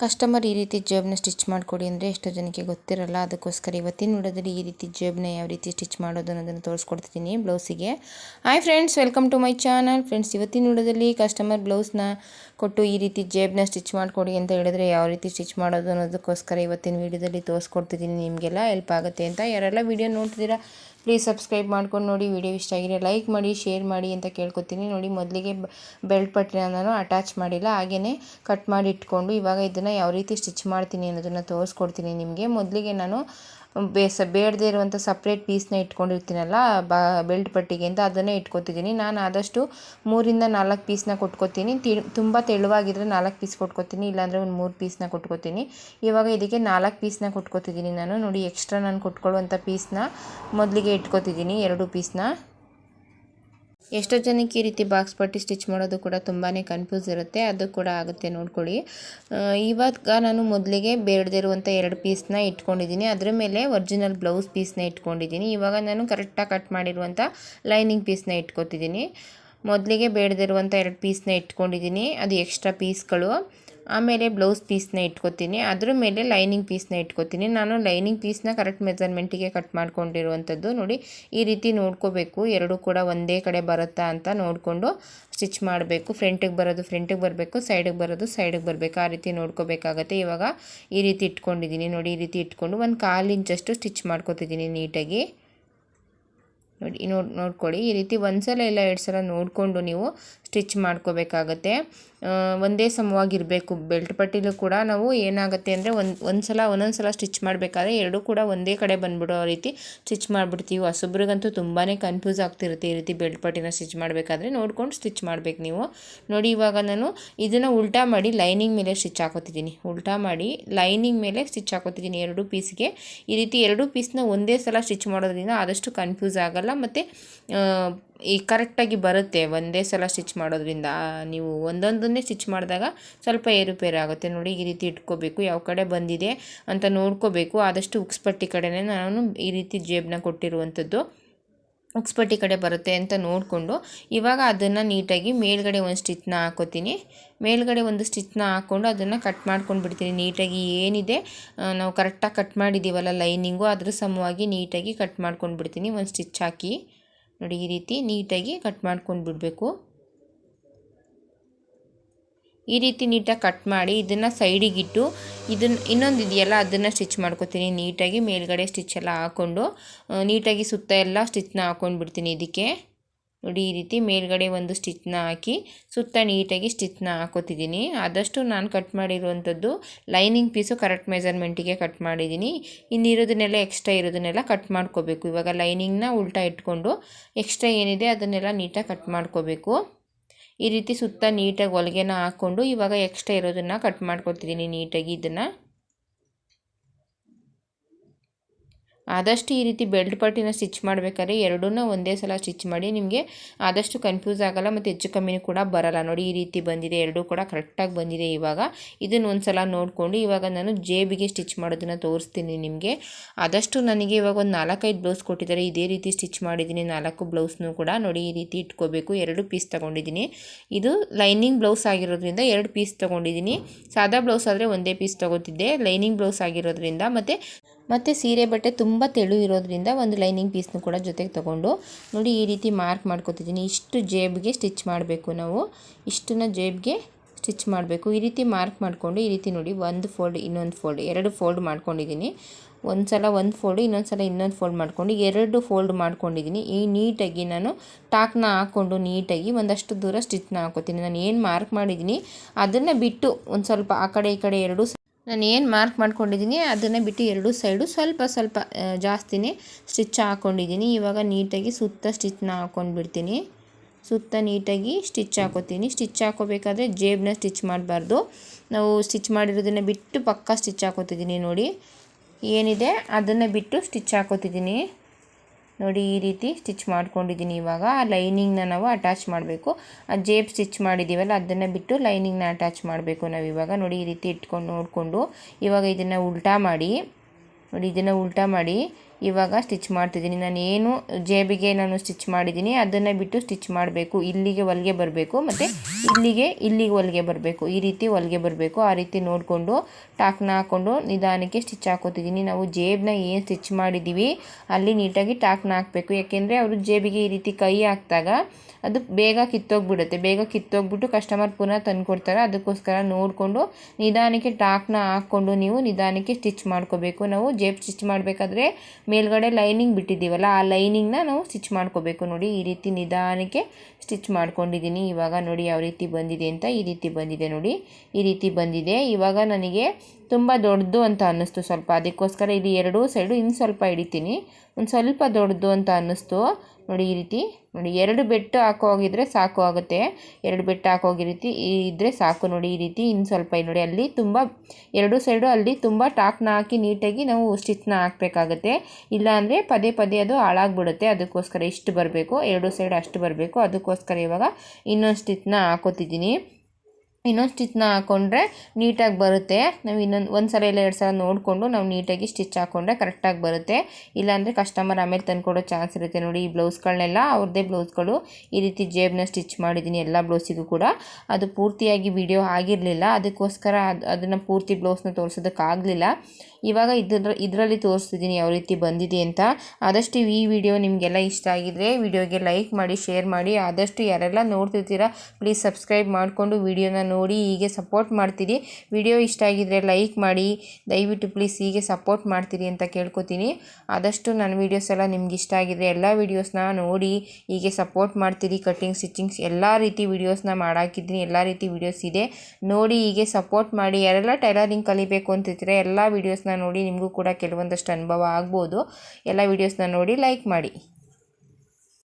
Customer ಈ ರೀತಿ ಜೇಬನ್ನ stitch ಮಾಡಿಕೊಡಿ ಅಂದರೆ ಎಷ್ಟೋ ಜನಕ್ಕೆ ಗೊತ್ತಿರಲ್ಲ. ಅದಕ್ಕೋಸ್ಕರ ಇವತ್ತಿನ ವಿಡಿಯೋದಲ್ಲಿ ಈ ರೀತಿ ಜೇಬನ್ನ ಯಾವ ರೀತಿ ಸ್ಟಿಚ್ ಮಾಡೋದು ಅನ್ನೋದನ್ನು ತೋರಿಸ್ಕೊಡ್ತೀನಿ ಬ್ಲೌಸಿಗೆ. Hi friends, welcome to my channel. Friends, ಇವತ್ತಿನ ವಿಡಿಯೋದಲ್ಲಿ ಕಸ್ಟಮರ್ ಬ್ಲೌಸ್ನ ಕೊಟ್ಟು ಈ ರೀತಿ ಜೇಬನ್ನ ಸ್ಟಿಚ್ ಮಾಡಿಕೊಡಿ ಅಂತ ಹೇಳಿದ್ರೆ ಯಾವ ರೀತಿ ಸ್ಟಿಚ್ ಮಾಡೋದು ಅನ್ನೋದಕ್ಕೋಸ್ಕರ ಇವತ್ತಿನ ವಿಡಿಯೋದಲ್ಲಿ ತೋರಿಸ್ಕೊಡ್ತಿದ್ದೀನಿ. ನಿಮಗೆಲ್ಲ ಹೆಲ್ಪ್ ಆಗುತ್ತೆ ಅಂತ ಯಾರೆಲ್ಲ ವಿಡಿಯೋ ನೋಡ್ತಿದ್ದೀರಾ ಪ್ಲೀಸ್ ಸಬ್ಸ್ಕ್ರೈಬ್ ಮಾಡ್ಕೊಂಡು ನೋಡಿ ವಿಡಿಯೋ ಇಷ್ಟ ಆಗಿದೆ ಲೈಕ್ ಮಾಡಿ ಶೇರ್ ಮಾಡಿ ಅಂತ ಕೇಳ್ಕೊತೀನಿ. ನೋಡಿ ಮೊದಲಿಗೆ ಬೆಲ್ಟ್ ಪಟ್ಟಿನ ನಾನು ಅಟ್ಯಾಚ್ ಮಾಡಿಲ್ಲ. ಹಾಗೆಯೇ ಕಟ್ ಮಾಡಿ ಇಟ್ಕೊಂಡು ಇವಾಗ ಇದನ್ನು ಯಾವ ರೀತಿ ಸ್ಟಿಚ್ ಮಾಡ್ತೀನಿ ಅನ್ನೋದನ್ನು ತೋರಿಸ್ಕೊಡ್ತೀನಿ ನಿಮಗೆ. ಮೊದಲಿಗೆ ನಾನು ಬೇಸ ಬೇಡದೇ ಇರುವಂಥ ಸಪ್ರೇಟ್ ಪೀಸ್ನ ಇಟ್ಕೊಂಡಿರ್ತೀನಲ್ಲ, ಬ ಬೆಲ್ಟ್ ಪಟ್ಟಿಗೆಯಿಂದ ಅದನ್ನೇ ಇಟ್ಕೊತಿದ್ದೀನಿ. ನಾನು ಆದಷ್ಟು ಮೂರಿಂದ ನಾಲ್ಕು ಪೀಸ್ನ ಕೊಟ್ಕೋತೀನಿ. ತುಂಬ ತೆಳುವಾಗಿದ್ದರೆ ನಾಲ್ಕು ಪೀಸ್ ಕೊಟ್ಕೋತೀನಿ, ಇಲ್ಲಾಂದರೆ ಒಂದು ಮೂರು ಪೀಸ್ನ ಕೊಟ್ಕೋತೀನಿ. ಇವಾಗ ಇದಕ್ಕೆ ನಾಲ್ಕು ಪೀಸ್ನ ಕೊಟ್ಕೋತಿದ್ದೀನಿ ನಾನು. ನೋಡಿ ಎಕ್ಸ್ಟ್ರಾ ನಾನು ಕೊಟ್ಕೊಳ್ಳುವಂಥ ಪೀಸ್ನ ಮೊದಲಿಗೆ ಇಟ್ಕೋತಿದ್ದೀನಿ, ಎರಡು ಪೀಸ್ನ ಎಷ್ಟೋ ಜನಕ್ಕೆ ಈ ರೀತಿ ಬಾಕ್ಸ್ ಪಟ್ಟಿ ಸ್ಟಿಚ್ ಮಾಡೋದು ಕೂಡ ತುಂಬಾ ಕನ್ಫ್ಯೂಸ್ ಇರುತ್ತೆ. ಅದು ಕೂಡ ಆಗುತ್ತೆ, ನೋಡ್ಕೊಳ್ಳಿ. ಇವಾಗ ನಾನು ಮೊದಲಿಗೆ ಬೇಡದಿರುವಂಥ ಎರಡು ಪೀಸ್ನ ಇಟ್ಕೊಂಡಿದ್ದೀನಿ. ಅದರ ಮೇಲೆ ಒರಿಜಿನಲ್ ಬ್ಲೌಸ್ ಪೀಸ್ನ ಇಟ್ಕೊಂಡಿದ್ದೀನಿ. ಇವಾಗ ನಾನು ಕರೆಕ್ಟಾಗಿ ಕಟ್ ಮಾಡಿರುವಂಥ ಲೈನಿಂಗ್ ಪೀಸ್ನ ಇಟ್ಕೊತಿದ್ದೀನಿ. ಮೊದಲಿಗೆ ಬೇಡದಿರುವಂಥ ಎರಡು ಪೀಸ್ನ ಇಟ್ಕೊಂಡಿದ್ದೀನಿ. ಅದು ಎಕ್ಸ್ಟ್ರಾ ಪೀಸ್ಗಳು ಆಮೇಲೆ ಬ್ಲೌಸ್ ಪೀಸ್ನ ಇಟ್ಕೊತೀನಿ. ಅದ್ರ ಮೇಲೆ ಲೈನಿಂಗ್ ಪೀಸ್ನ ಇಟ್ಕೊತೀನಿ. ನಾನು ಲೈನಿಂಗ್ ಪೀಸ್ನ ಕರೆಕ್ಟ್ ಮೆಜರ್ಮೆಂಟಿಗೆ ಕಟ್ ಮಾಡ್ಕೊಂಡಿರುವಂಥದ್ದು ನೋಡಿ, ಈ ರೀತಿ ನೋಡ್ಕೋಬೇಕು. ಎರಡೂ ಕೂಡ ಒಂದೇ ಕಡೆ ಬರುತ್ತಾ ಅಂತ ನೋಡಿಕೊಂಡು ಸ್ಟಿಚ್ ಮಾಡಬೇಕು. ಫ್ರಂಟಿಗೆ ಬರೋದು ಫ್ರಂಟಿಗೆ ಬರಬೇಕು ಸೈಡಿಗೆ ಬರೋದು ಸೈಡಿಗೆ ಬರಬೇಕು. ಆ ರೀತಿ ನೋಡ್ಕೋಬೇಕಾಗತ್ತೆ. ಇವಾಗ ಈ ರೀತಿ ಇಟ್ಕೊಂಡಿದ್ದೀನಿ. ನೋಡಿ, ಈ ರೀತಿ ಇಟ್ಕೊಂಡು ಒಂದು ಕಾಲು ಇಂಚಷ್ಟು ಸ್ಟಿಚ್ ಮಾಡ್ಕೊತಿದ್ದೀನಿ ನೀಟಾಗಿ. ನೋಡಿ ನೋಡಿ, ನೋಡ್ಕೊಳ್ಳಿ. ಈ ರೀತಿ ಒಂದು ಸಲ ಇಲ್ಲ ಎರಡು ಸಲ ನೋಡಿಕೊಂಡು ನೀವು ಸ್ಟಿಚ್ ಮಾಡ್ಕೋಬೇಕಾಗತ್ತೆ. ಒಂದೇ ಸಮವಾಗಿರಬೇಕು. ಬೆಲ್ಟ್ ಪಟ್ಟಿಲು ಕೂಡ ನಾವು ಏನಾಗುತ್ತೆ ಅಂದರೆ ಒಂದು ಒಂದು ಸಲ ಒಂದೊಂದು ಸಲ ಸ್ಟಿಚ್ ಮಾಡಬೇಕಾದ್ರೆ ಎರಡೂ ಕೂಡ ಒಂದೇ ಕಡೆ ಬಂದುಬಿಡೋ ರೀತಿ ಸ್ಟಿಚ್ ಮಾಡಿಬಿಡ್ತೀವಿ. ಹೊಸಬ್ರಿಗಂತೂ ತುಂಬಾ ಕನ್ಫ್ಯೂಸ್ ಆಗ್ತಿರುತ್ತೆ ಈ ರೀತಿ ಬೆಲ್ಟ್ ಪಟ್ಟಿನ ಸ್ಟಿಚ್ ಮಾಡಬೇಕಾದ್ರೆ. ನೋಡ್ಕೊಂಡು ಸ್ಟಿಚ್ ಮಾಡಬೇಕು ನೀವು. ನೋಡಿ, ಇವಾಗ ನಾನು ಇದನ್ನು ಉಲ್ಟಾ ಮಾಡಿ ಲೈನಿಂಗ್ ಮೇಲೆ ಸ್ಟಿಚ್ ಹಾಕೋತಿದ್ದೀನಿ. ಉಲ್ಟಾ ಮಾಡಿ ಲೈನಿಂಗ್ ಮೇಲೆ ಸ್ಟಿಚ್ ಹಾಕೋತಿದ್ದೀನಿ ಎರಡು ಪೀಸ್ಗೆ ಈ ರೀತಿ ಎರಡು ಪೀಸ್ನ ಒಂದೇ ಸಲ ಸ್ಟಿಚ್ ಮಾಡೋದ್ರಿಂದ ಆದಷ್ಟು ಕನ್ಫ್ಯೂಸ್ ಆಗಲ್ಲ. ಮತ್ತು ಈ ಕರೆಕ್ಟಾಗಿ ಬರುತ್ತೆ. ಒಂದೇ ಸಲ ಸ್ಟಿಚ್ ಮಾಡೋದ್ರಿಂದ ನೀವು ಒಂದೊಂದನ್ನೇ ಸ್ಟಿಚ್ ಮಾಡಿದಾಗ ಸ್ವಲ್ಪ ಏರುಪೇರು ಆಗುತ್ತೆ. ನೋಡಿ, ಈ ರೀತಿ ಇಟ್ಕೋಬೇಕು. ಯಾವ ಕಡೆ ಬಂದಿದೆ ಅಂತ ನೋಡ್ಕೋಬೇಕು. ಆದಷ್ಟು ಉಕ್ಸ್ಪಟ್ಟಿ ಕಡೆನೇ ನಾನು ಈ ರೀತಿ ಜೇಬ್ನ ಕೊಟ್ಟಿರುವಂಥದ್ದು ಉಕ್ಸ್ಪಟ್ಟಿ ಕಡೆ ಬರುತ್ತೆ ಅಂತ ನೋಡಿಕೊಂಡು, ಇವಾಗ ಅದನ್ನು ನೀಟಾಗಿ ಮೇಲ್ಗಡೆ ಒಂದು ಸ್ಟಿಚ್ನ ಹಾಕೋತೀನಿ. ಮೇಲ್ಗಡೆ ಒಂದು ಸ್ಟಿಚ್ನ ಹಾಕ್ಕೊಂಡು ಅದನ್ನು ಕಟ್ ಮಾಡ್ಕೊಂಡು ಬಿಡ್ತೀನಿ. ನೀಟಾಗಿ ಏನಿದೆ ನಾವು ಕರೆಕ್ಟಾಗಿ ಕಟ್ ಮಾಡಿದ್ದೀವಲ್ಲ ಲೈನಿಂಗು, ಅದ್ರ ಸಮವಾಗಿ ನೀಟಾಗಿ ಕಟ್ ಮಾಡ್ಕೊಂಡು ಬಿಡ್ತೀನಿ. ಒಂದು ಸ್ಟಿಚ್ ಹಾಕಿ. ನೋಡಿ, ಈ ರೀತಿ ನೀಟಾಗಿ ಕಟ್ ಮಾಡ್ಕೊಂಡು ಬಿಡಬೇಕು. ಈ ರೀತಿ ನೀಟಾಗಿ ಕಟ್ ಮಾಡಿ ಇದನ್ನು ಸೈಡಿಗಿಟ್ಟು ಇದನ್ನು ಇನ್ನೊಂದು ಇದೆಯಲ್ಲ, ಅದನ್ನು ಸ್ಟಿಚ್ ಮಾಡ್ಕೊತೀನಿ. ನೀಟಾಗಿ ಮೇಲ್ಗಡೆ ಸ್ಟಿಚ್ ಎಲ್ಲ ಹಾಕ್ಕೊಂಡು ನೀಟಾಗಿ ಸುತ್ತ ಎಲ್ಲ ಸ್ಟಿಚ್ನ ಹಾಕ್ಕೊಂಡು ಬಿಡ್ತೀನಿ ಇದಕ್ಕೆ. ನೋಡಿ, ಈ ರೀತಿ ಮೇಲ್ಗಡೆ ಒಂದು ಸ್ಟಿಚ್ನ ಹಾಕಿ ಸುತ್ತ ನೀಟಾಗಿ ಸ್ಟಿಚ್ನ ಹಾಕೋತಿದ್ದೀನಿ. ಆದಷ್ಟು ನಾನು ಕಟ್ ಮಾಡಿರುವಂಥದ್ದು ಲೈನಿಂಗ್ ಪೀಸು ಕರೆಕ್ಟ್ ಮೆಜರ್ಮೆಂಟಿಗೆ ಕಟ್ ಮಾಡಿದ್ದೀನಿ. ಇನ್ನಿರೋದನ್ನೆಲ್ಲ ಎಕ್ಸ್ಟ್ರಾ ಇರೋದನ್ನೆಲ್ಲ ಕಟ್ ಮಾಡ್ಕೋಬೇಕು. ಇವಾಗ ಲೈನಿಂಗ್ನ ಉಲ್ಟಾ ಇಟ್ಕೊಂಡು ಎಕ್ಸ್ಟ್ರಾ ಏನಿದೆ ಅದನ್ನೆಲ್ಲ ನೀಟಾಗಿ ಕಟ್ ಮಾಡ್ಕೋಬೇಕು. ಈ ರೀತಿ ಸುತ್ತ ನೀಟಾಗಿ ಹೊಲಿಗೆನ ಹಾಕ್ಕೊಂಡು ಇವಾಗ ಎಕ್ಸ್ಟ್ರಾ ಇರೋದನ್ನು ಕಟ್ ಮಾಡ್ಕೊತಿದ್ದೀನಿ ನೀಟಾಗಿ ಇದನ್ನು. ಆದಷ್ಟು ಈ ರೀತಿ ಬೆಲ್ಟ್ ಪಟ್ಟಿನ ಸ್ಟಿಚ್ ಮಾಡಬೇಕಾದ್ರೆ ಎರಡೂ ಒಂದೇ ಸಲ ಸ್ಟಿಚ್ ಮಾಡಿ ನಿಮಗೆ ಆದಷ್ಟು ಕನ್ಫ್ಯೂಸ್ ಆಗೋಲ್ಲ ಮತ್ತು ಹೆಚ್ಚು ಕಮ್ಮಿನೂ ಕೂಡ ಬರಲ್ಲ. ನೋಡಿ, ಈ ರೀತಿ ಬಂದಿದೆ, ಎರಡೂ ಕೂಡ ಕರೆಕ್ಟಾಗಿ ಬಂದಿದೆ ಇವಾಗ. ಇದನ್ನು ಒಂದು ಸಲ ನೋಡಿಕೊಂಡು ಇವಾಗ ನಾನು ಜೇಬಿಗೆ ಸ್ಟಿಚ್ ಮಾಡೋದನ್ನು ತೋರಿಸ್ತೀನಿ ನಿಮಗೆ. ಆದಷ್ಟು ನನಗೆ ಇವಾಗ ಒಂದು ನಾಲ್ಕೈದು ಬ್ಲೌಸ್ ಕೊಟ್ಟಿದ್ದಾರೆ. ಇದೇ ರೀತಿ ಸ್ಟಿಚ್ ಮಾಡಿದ್ದೀನಿ, ನಾಲ್ಕು ಬ್ಲೌಸ್ನೂ ಕೂಡ. ನೋಡಿ, ಈ ರೀತಿ ಇಟ್ಕೋಬೇಕು. ಎರಡು ಪೀಸ್ ತೊಗೊಂಡಿದ್ದೀನಿ. ಇದು ಲೈನಿಂಗ್ ಬ್ಲೌಸ್ ಆಗಿರೋದ್ರಿಂದ ಎರಡು ಪೀಸ್ ತೊಗೊಂಡಿದ್ದೀನಿ. ಸಾದಾ ಬ್ಲೌಸ್ ಆದರೆ ಒಂದೇ ಪೀಸ್ ತೊಗೋತಿದ್ದೆ. ಲೈನಿಂಗ್ ಬ್ಲೌಸ್ ಆಗಿರೋದ್ರಿಂದ ಮತ್ತು ಮತ್ತು ಸೀರೆ ಬಟ್ಟೆ ತುಂಬ ತೆಳು ಇರೋದ್ರಿಂದ ಒಂದು ಲೈನಿಂಗ್ ಪೀಸ್ನು ಕೂಡ ಜೊತೆಗೆ ತೊಗೊಂಡು ನೋಡಿ ಈ ರೀತಿ ಮಾರ್ಕ್ ಮಾಡ್ಕೊತಿದ್ದೀನಿ. ಇಷ್ಟು ಜೇಬ್ಗೆ ಸ್ಟಿಚ್ ಮಾಡಬೇಕು ನಾವು. ಇಷ್ಟನ್ನ ಜೇಬ್ಗೆ ಸ್ಟಿಚ್ ಮಾಡಬೇಕು. ಈ ರೀತಿ ಮಾರ್ಕ್ ಮಾಡಿಕೊಂಡು ಈ ರೀತಿ ನೋಡಿ ಒಂದು ಫೋಲ್ಡ್, ಇನ್ನೊಂದು ಫೋಲ್ಡ್, ಎರಡು ಫೋಲ್ಡ್ ಮಾಡ್ಕೊಂಡಿದ್ದೀನಿ. ಒಂದು ಸಲ ಒಂದು ಫೋಲ್ಡ್ ಇನ್ನೊಂದು ಸಲ ಇನ್ನೊಂದು ಫೋಲ್ಡ್ ಮಾಡ್ಕೊಂಡು ಎರಡು ಫೋಲ್ಡ್ ಮಾಡ್ಕೊಂಡಿದ್ದೀನಿ. ಈ ನೀಟಾಗಿ ನಾನು ಟಾಕ್ನ ಹಾಕ್ಕೊಂಡು ನೀಟಾಗಿ ಒಂದಷ್ಟು ದೂರ ಸ್ಟಿಚ್ನ ಹಾಕೋತೀನಿ. ನಾನು ಏನು ಮಾರ್ಕ್ ಮಾಡಿದ್ದೀನಿ, ಅದನ್ನು ಬಿಟ್ಟು ಒಂದು ಸ್ವಲ್ಪ ಆ ಕಡೆ ಈ ಕಡೆ ಎರಡು ನಾನು ಏನು ಮಾರ್ಕ್ ಮಾಡ್ಕೊಂಡಿದ್ದೀನಿ ಅದನ್ನು ಬಿಟ್ಟು ಎರಡು ಸೈಡು ಸ್ವಲ್ಪ ಸ್ವಲ್ಪ ಜಾಸ್ತಿನೇ ಸ್ಟಿಚ್ ಹಾಕ್ಕೊಂಡಿದ್ದೀನಿ ಇವಾಗ ನೀಟಾಗಿ ಸುತ್ತ ಸ್ಟಿಚ್ನ ಹಾಕ್ಕೊಂಡ್ಬಿಡ್ತೀನಿ ಸುತ್ತ ನೀಟಾಗಿ ಸ್ಟಿಚ್ ಹಾಕೋತೀನಿ. ಸ್ಟಿಚ್ ಹಾಕೋಬೇಕಾದ್ರೆ ಜೇಬ್ನ ಸ್ಟಿಚ್ ಮಾಡಬಾರ್ದು. ನಾವು ಸ್ಟಿಚ್ ಮಾಡಿರೋದನ್ನು ಬಿಟ್ಟು ಪಕ್ಕ ಸ್ಟಿಚ್ ಹಾಕೋತಿದ್ದೀನಿ ನೋಡಿ. ಏನಿದೆ? ಅದನ್ನು ಬಿಟ್ಟು ಸ್ಟಿಚ್ ಹಾಕೋತಿದ್ದೀನಿ ನೋಡಿ ಈ ರೀತಿ ಸ್ಟಿಚ್ ಮಾಡ್ಕೊಂಡಿದ್ದೀನಿ ಇವಾಗ. ಆ ಲೈನಿಂಗ್ನ ನಾವು ಅಟ್ಯಾಚ್ ಮಾಡಬೇಕು. ಆ ಜೇಬ್ ಸ್ಟಿಚ್ ಮಾಡಿದ್ದೀವಲ್ಲ, ಅದನ್ನು ಬಿಟ್ಟು ಲೈನಿಂಗ್ನ ಅಟ್ಯಾಚ್ ಮಾಡಬೇಕು ನಾವು ಇವಾಗ. ನೋಡಿ ಈ ರೀತಿ ಇಟ್ಕೊಂಡು ನೋಡಿಕೊಂಡು ಇವಾಗ ಇದನ್ನು ಉಲ್ಟಾ ಮಾಡಿ, ನೋಡಿ ಇದನ್ನು ಉಲ್ಟಾ ಮಾಡಿ ಇವಾಗ ಸ್ಟಿಚ್ ಮಾಡ್ತಿದ್ದೀನಿ. ನಾನು ಏನು ಜೇಬಿಗೆ ನಾನು ಸ್ಟಿಚ್ ಮಾಡಿದ್ದೀನಿ. ಅದನ್ನು ಬಿಟ್ಟು ಸ್ಟಿಚ್ ಮಾಡಬೇಕು. ಇಲ್ಲಿಗೆ ಹೊಲಿಗೆ ಬರಬೇಕು. ಮತ್ತು ಇಲ್ಲಿಗೆ ಇಲ್ಲಿಗೆ ಹೊಲಿಗೆ ಬರಬೇಕು. ಈ ರೀತಿ ಹೊಲಿಗೆ ಬರಬೇಕು. ಆ ರೀತಿ ನೋಡಿಕೊಂಡು ಟಾಕ್ನ ಹಾಕ್ಕೊಂಡು ನಿಧಾನಕ್ಕೆ ಸ್ಟಿಚ್ ಹಾಕೋತಿದ್ದೀನಿ. ನಾವು ಜೇಬನ್ನ ಏನು ಸ್ಟಿಚ್ ಮಾಡಿದ್ದೀವಿ, ಅಲ್ಲಿ ನೀಟಾಗಿ ಟಾಕ್ನ ಹಾಕಬೇಕು. ಯಾಕೆಂದರೆ ಅವರು ಜೇಬಿಗೆ ಈ ರೀತಿ ಕೈ ಹಾಕಿದಾಗ ಅದು ಬೇಗ ಕಿತ್ತೋಗ್ಬಿಡುತ್ತೆ. ಬೇಗ ಕಿತ್ತೋಗ್ಬಿಟ್ಟು ಕಸ್ಟಮರ್ ಪುನಃ ತಂದುಕೊಡ್ತಾರೆ. ಅದಕ್ಕೋಸ್ಕರ ನೋಡಿಕೊಂಡು ನಿಧಾನಕ್ಕೆ ಟಾಕ್ನ ಹಾಕ್ಕೊಂಡು ನೀವು ನಿಧಾನಕ್ಕೆ ಸ್ಟಿಚ್ ಮಾಡ್ಕೋಬೇಕು. ನಾವು ಜೇಬ್ ಸ್ಟಿಚ್ ಮಾಡಬೇಕಾದ್ರೆ ಮೇಲ್ಗಡೆ ಲೈನಿಂಗ್ ಬಿಟ್ಟಿದ್ದೀವಲ್ಲ, ಆ ಲೈನಿಂಗ್ನ ನಾವು ಸ್ಟಿಚ್ ಮಾಡ್ಕೋಬೇಕು ನೋಡಿ. ಈ ರೀತಿ ನಿಧಾನಕ್ಕೆ ಸ್ಟಿಚ್ ಮಾಡ್ಕೊಂಡಿದ್ದೀನಿ. ಇವಾಗ ನೋಡಿ ಯಾವ ರೀತಿ ಬಂದಿದೆ ಅಂತ ಈ ರೀತಿ ಬಂದಿದೆ ನೋಡಿ. ಈ ರೀತಿ ಬಂದಿದೆ. ಇವಾಗ ನನಗೆ ತುಂಬ ದೊಡ್ಡದು ಅಂತ ಅನ್ನಿಸ್ತು ಸ್ವಲ್ಪ. ಅದಕ್ಕೋಸ್ಕರ ಇಲ್ಲಿ ಎರಡೂ ಸೈಡು ಇನ್ನು ಸ್ವಲ್ಪ ಹಿಡಿತೀನಿ. ಒಂದು ಸ್ವಲ್ಪ ದೊಡ್ಡದು ಅಂತ ಅನ್ನಿಸ್ತು. ನೋಡಿ ಈ ರೀತಿ. ನೋಡಿ ಎರಡು ಬೆಟ್ಟು ಹಾಕೋ ಹೋಗಿದ್ರೆ ಸಾಕು ಆಗುತ್ತೆ. ಎರಡು ಬೆಟ್ಟು ಹಾಕೋಗಿ ರೀತಿ ಇದ್ದರೆ ಸಾಕು. ನೋಡಿ ಈ ರೀತಿ ಇನ್ನು ಸ್ವಲ್ಪ ನೋಡಿ ಅಲ್ಲಿ ತುಂಬ, ಎರಡು ಸೈಡು ಅಲ್ಲಿ ತುಂಬ ಟಾಕ್ನ ಹಾಕಿ ನೀಟಾಗಿ ನಾವು ಸ್ಟಿಚ್ನ ಹಾಕಬೇಕಾಗತ್ತೆ. ಇಲ್ಲಾಂದರೆ ಪದೇ ಪದೇ ಅದು ಹಾಳಾಗ್ಬಿಡುತ್ತೆ. ಅದಕ್ಕೋಸ್ಕರ ಇಷ್ಟು ಬರಬೇಕು. ಎರಡು ಸೈಡ್ ಅಷ್ಟು ಬರಬೇಕು. ಅದಕ್ಕೋಸ್ಕರ ಇವಾಗ ಇನ್ನೊಂದು ಸ್ಟಿಚ್ನ ಹಾಕೋತಿದ್ದೀನಿ. ಇನ್ನೊಂದು ಸ್ಟಿಚ್ನ ಹಾಕ್ಕೊಂಡ್ರೆ ನೀಟಾಗಿ ಬರುತ್ತೆ. ನಾವು ಇನ್ನೊಂದು ಒಂದು ಸಲ ಇಲ್ಲ ಎರಡು ಸಲ ನೋಡಿಕೊಂಡು ನಾವು ನೀಟಾಗಿ ಸ್ಟಿಚ್ ಹಾಕ್ಕೊಂಡ್ರೆ ಕರೆಕ್ಟಾಗಿ ಬರುತ್ತೆ. ಇಲ್ಲಾಂದರೆ ಕಸ್ಟಮರ್ ಆಮೇಲೆ ತಂದುಕೊಡೋ ಚಾನ್ಸ್ ಇರುತ್ತೆ. ನೋಡಿ ಈ ಬ್ಲೌಸ್ಗಳನ್ನೆಲ್ಲ, ಅವ್ರದ್ದೇ ಬ್ಲೌಸ್ಗಳು ಈ ರೀತಿ ಜೇಬ್ನ ಸ್ಟಿಚ್ ಮಾಡಿದ್ದೀನಿ ಎಲ್ಲ ಬ್ಲೌಸಿಗೂ ಕೂಡ. ಅದು ಪೂರ್ತಿಯಾಗಿ ವಿಡಿಯೋ ಆಗಿರಲಿಲ್ಲ. ಅದಕ್ಕೋಸ್ಕರ ಅದು, ಅದನ್ನು ಪೂರ್ತಿ ಬ್ಲೌಸ್ನ ತೋರಿಸೋದಕ್ಕಾಗಲಿಲ್ಲ. ಇವಾಗ ಇದ್ರ, ಇದರಲ್ಲಿ ತೋರಿಸ್ತಿದ್ದೀನಿ ಯಾವ ರೀತಿ ಬಂದಿದೆ ಅಂತ. ಆದಷ್ಟು ಈ ವಿಡಿಯೋ ನಿಮಗೆಲ್ಲ ಇಷ್ಟ ಆಗಿದ್ರೆ ವಿಡಿಯೋಗೆ ಲೈಕ್ ಮಾಡಿ, ಶೇರ್ ಮಾಡಿ. ಆದಷ್ಟು ಯಾರೆಲ್ಲ ನೋಡ್ತಿರ್ತೀರಾ, ಪ್ಲೀಸ್ ಸಬ್ಸ್ಕ್ರೈಬ್ ಮಾಡಿಕೊಂಡು ವಿಡಿಯೋನ ನೋಡಿ ಹೀಗೆ ಸಪೋರ್ಟ್ ಮಾಡ್ತೀರಿ. ವಿಡಿಯೋ ಇಷ್ಟ ಆಗಿದ್ದರೆ ಲೈಕ್ ಮಾಡಿ. ದಯವಿಟ್ಟು ಪ್ಲೀಸ್ ಹೀಗೆ ಸಪೋರ್ಟ್ ಮಾಡ್ತೀರಿ ಅಂತ ಕೇಳ್ಕೊತೀನಿ. ಆದಷ್ಟು ನನ್ನ ವೀಡಿಯೋಸ್ ಎಲ್ಲ ನಿಮ್ಗೆ ಇಷ್ಟ ಆಗಿದ್ರೆ ಎಲ್ಲ ವೀಡಿಯೋಸ್ನ ನೋಡಿ, ಹೀಗೆ ಸಪೋರ್ಟ್ ಮಾಡ್ತೀರಿ. ಕಟ್ಟಿಂಗ್ ಸ್ಟಿಚಿಂಗ್ಸ್ ಎಲ್ಲ ರೀತಿ ವೀಡಿಯೋಸ್ನ ಮಾಡಾಕಿದ್ದೀನಿ. ಎಲ್ಲ ರೀತಿ ವೀಡಿಯೋಸ್ ಇದೆ. ನೋಡಿ ಹೀಗೆ ಸಪೋರ್ಟ್ ಮಾಡಿ. ಯಾರೆಲ್ಲ ಟೈಲರಿಂಗ್ ಕಲಿಬೇಕು ಅಂತಿದ್ರೆ ಎಲ್ಲ ವೀಡಿಯೋಸ್ನ ನೋಡಿ ನಿಮಗೂ ಕೂಡ ಕೆಲವೊಂದಷ್ಟು ಅನುಭವ ಆಗ್ಬೋದು. ಎಲ್ಲ ವೀಡಿಯೋಸ್ನ ನೋಡಿ ಲೈಕ್ ಮಾಡಿ.